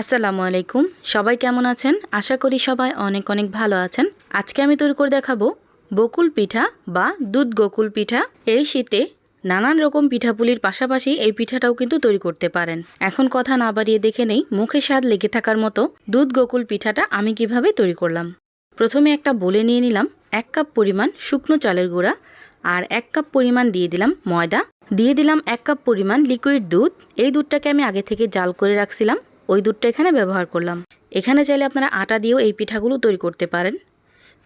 আসসালামু আলাইকুম। সবাই কেমন আছেন? আশা করি সবাই অনেক অনেক ভালো আছেন। আজকে আমি তৈরি করে দেখাবো বকুল পিঠা বা দুধ গোকুল পিঠা। এই শীতে নানান রকম পিঠাপুলির পাশাপাশি এই পিঠাটাও কিন্তু তৈরি করতে পারেন। এখন কথা না বাড়িয়ে দেখে নেই, মুখে স্বাদ লেগে থাকার মতো দুধ গোকুল পিঠাটা আমি কীভাবে তৈরি করলাম। প্রথমে একটা বলে নিয়ে নিলাম এক কাপ পরিমাণ শুকনো চালের গুঁড়া আর এক কাপ পরিমাণ দিয়ে দিলাম ময়দা। দিয়ে দিলাম এক কাপ পরিমাণ লিকুইড দুধ। এই দুধটাকে আমি আগে থেকে জাল করে রাখছিলাম। ওই দুধটা এখানে ব্যবহার করলাম। এখানে চাইলে আপনারা আটা দিয়েও এই পিঠাগুলো তৈরি করতে পারেন।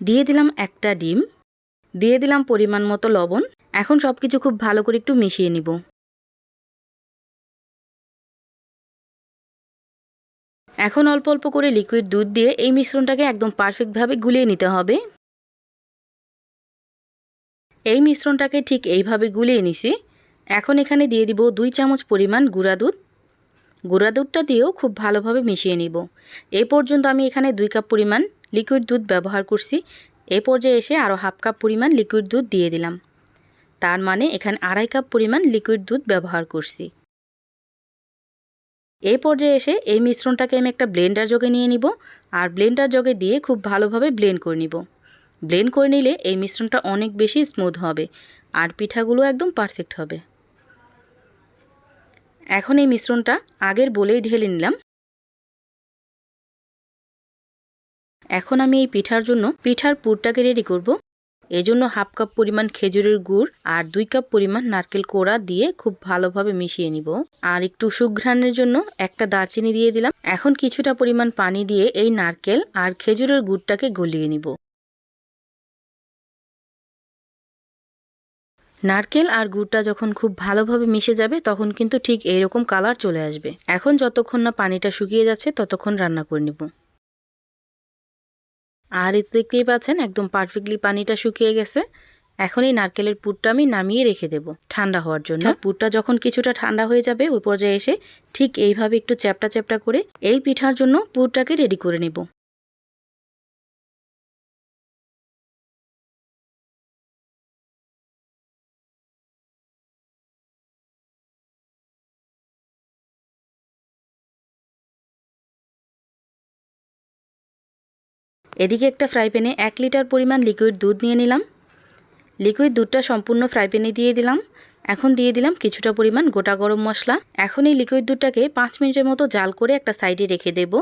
দিয়ে দিলাম একটা ডিম। দিয়ে দিলাম পরিমাণ মতো লবণ। এখন সব কিছু খুব ভালো করে একটু মিশিয়ে নিব। এখন অল্প অল্প করে লিকুইড দুধ দিয়ে এই মিশ্রণটাকে একদম পারফেক্টভাবে গুলিয়ে নিতে হবে। এই মিশ্রণটাকে ঠিক এইভাবে গুলিয়ে নিছি। এখন এখানে দিয়ে দিব দুই চামচ পরিমাণ গুঁড়া দুধ। গুঁড়া দুধটা দিয়েও খুব ভালোভাবে মিশিয়ে নিব। এই পর্যন্ত আমি এখানে দুই কাপ পরিমাণ লিকুইড দুধ ব্যবহার করছি। এ পর্যায়ে এসে আরও হাফ কাপ পরিমাণ লিকুইড দুধ দিয়ে দিলাম। তার মানে এখানে আড়াই কাপ পরিমাণ লিকুইড দুধ ব্যবহার করছি। এই পর্যায়ে এসে এই মিশ্রণটাকে আমি একটা ব্লেন্ডার জগে নিয়ে নিব আর ব্লেন্ডার জগে দিয়ে খুব ভালোভাবে ব্লেন্ড করে নিব। ব্লেন্ড করে নিলে এই মিশ্রণটা অনেক বেশি স্মুথ হবে আর পিঠাগুলো একদম পারফেক্ট হবে। এখন এই মিশ্রণটা আগের বলেই ঢেলে নিলাম। এখন আমি এই পিঠার জন্য পিঠার পুরটাকে রেডি করব। এজন্য হাফ কাপ পরিমাণ খেজুরের গুড় আর দুই কাপ পরিমাণ নারকেল কোড়া দিয়ে খুব ভালোভাবে মিশিয়ে নিব। আর একটু সুঘ্রাণের জন্য একটা দারচিনি দিয়ে দিলাম। এখন কিছুটা পরিমাণ পানি দিয়ে এই নারকেল আর খেজুরের গুড়টাকে গলিয়ে নিব। নারকেল আর গুড়টা যখন খুব ভালোভাবে মিশে যাবে, তখন কিন্তু ঠিক এইরকম কালার চলে আসবে। এখন যতক্ষণ না পানিটা শুকিয়ে যাচ্ছে, ততক্ষণ রান্না করে নিব। আর এতে দেখতেই পাচ্ছেন, একদম পারফেক্টলি পানিটা শুকিয়ে গেছে। এখন এই নারকেলের পুরটা আমি নামিয়ে রেখে দেব ঠান্ডা হওয়ার জন্য। পুরটা যখন কিছুটা ঠান্ডা হয়ে যাবে, ওই পর্যায়ে এসে ঠিক এইভাবে একটু চ্যাপটা চ্যাপটা করে এই পিঠার জন্য পুরটাকে রেডি করে নেব। এদিকে একটা ফ্রাই প্যানে এক লিটার পরিমাণ লিকুইড দুধ নিয়ে নিলাম। লিকুইড দুধটা সম্পূর্ণ ফ্রাই প্যানে দিয়ে দিলাম। এখন দিয়ে দিলাম কিছুটা পরিমাণ গোটা গরম মশলা। এখন এই লিকুইড দুধটাকে পাঁচ মিনিটের মতো জাল করে একটা সাইডে রেখে দেব।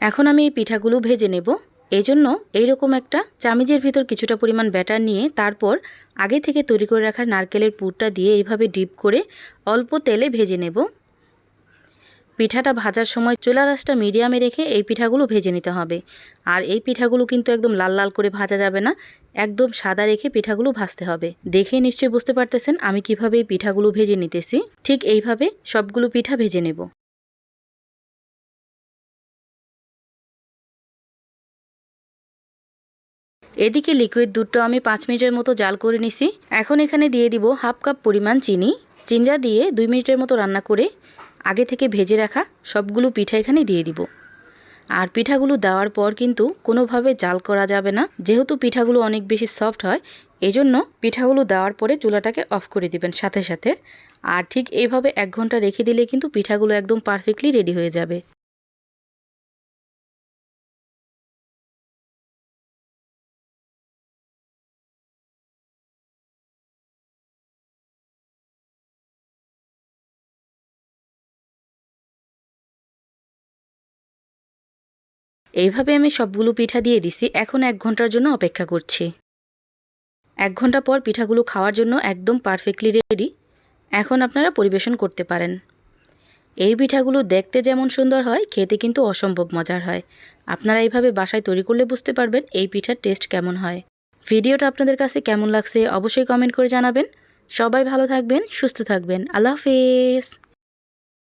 এখন আমি এই পিঠাগুলো ভেজে নেব। এই জন্য এইরকম একটা চামিজের ভিতর কিছুটা পরিমাণ ব্যাটার নিয়ে তারপর আগে থেকে তৈরি করে রাখা নারকেলের পুরটা দিয়ে এইভাবে ডিপ করে অল্প তেলে ভেজে নেব। পিঠাটা ভাজার সময় চুলা রাসটা মিডিয়ামে রেখে এই পিঠাগুলো ভেজে নিতে হবে। আর এই পিঠাগুলো কিন্তু একদম লাল লাল করে ভাজা যাবে না, একদম সাদা রেখে পিঠাগুলো ভাজতে হবে। দেখে নিশ্চয়ই বুঝতে পারতেছেন আমি কীভাবে এই পিঠাগুলো ভেজে নিতেছি। ঠিক এইভাবে সবগুলো পিঠা ভেজে নেব। এদিকে লিকুইড দুধটা আমি পাঁচ মিনিটের মতো জাল করে নিছি। এখন এখানে দিয়ে দিব হাফ কাপ পরিমাণ চিনি। চিনিটা দিয়ে দুই মিনিটের মতো রান্না করে আগে থেকে ভেজে রাখা সবগুলো পিঠা এখানে দিয়ে দিব। আর পিঠাগুলো দেওয়ার পর কিন্তু কোনোভাবে জাল করা যাবে না। যেহেতু পিঠাগুলো অনেক বেশি সফট হয়, এজন্য পিঠাগুলো দেওয়ার পরে চুলাটাকে অফ করে দিবেন সাথে সাথে। আর ঠিক এইভাবে এক ঘণ্টা রেখে দিলে কিন্তু পিঠাগুলো একদম পারফেক্টলি রেডি হয়ে যাবে। এইভাবে আমি সবগুলো পিঠা দিয়ে দিছি, এখন এক ঘণ্টার জন্য অপেক্ষা করছি। এক ঘণ্টা পর পিঠাগুলো খাওয়ার জন্য একদম পারফেক্টলি রেডি এখন আপনারা পরিবেশন করতে পারেন। এই পিঠাগুলো দেখতে যেমন সুন্দর হয়, খেতে কিন্তু অসম্ভব মজার হয়। আপনারা এইভাবে বাসায় তৈরি করলে বুঝতে পারবেন এই পিঠার টেস্ট কেমন হয়। ভিডিওটা আপনাদের কাছে কেমন লাগছে অবশ্যই কমেন্ট করে জানাবেন। সবাই ভালো থাকবেন, সুস্থ থাকবেন। আল্লাহ হাফেজ।